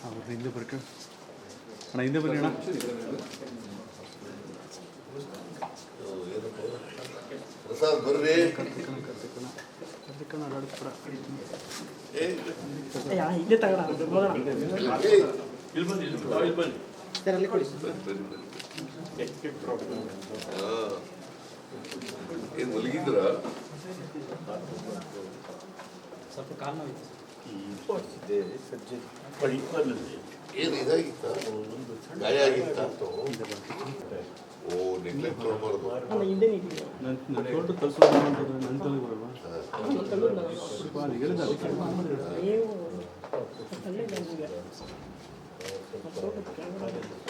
ಹೌದು ಹಿಂದೆ ಬರ್ಕ ಅಣ್ಣ ಹಿಂದೆ ಬನ್ನಿ ಅಣ್ಣ ಪ್ರಸಾದ್ ಬರ್ರಿ ಕರ್ದಿಕ್ಕಣ ಅಡ್ಡಾಡ್ಸ್ಬಿಡ ಏ, ಇಲ್ಲೇ ತಗೋಣ ಹೋಗೋಣ ಏ, ಸರ್ ಅಲ್ಲಿ ಕೊಡಿ ಹಾ. ಏನ್ ಮಲಗಿದ್ರ ಸ್ವಲ್ಪ ಕಾಲ್ ನೋವಿತ್ತು ಏನ್ ಇದಾಗಿತ್ತ ಗಾಯ ಆಗಿತ್ತ ಓ ನೆಗ್ಲೆಕ್ಟ್ ಮಾಡಬಾರ್ದು ಅಲ್ಲ ಹಿಂದೆ ನಿಂತಿದೆ ನನ್ನ ನನ್ನ ತೋಟ ನನ್ನ ತಲೆಗೆ ಬರಲ್ವಾ ತಗೊಳ್ಳಿ ನಾವು. ಸ್ವಲ್ಪ ಅದು ಹೇಳಿದ ಅದಕ್ಕೆ ನೀವು ಅಲ್ಲೇ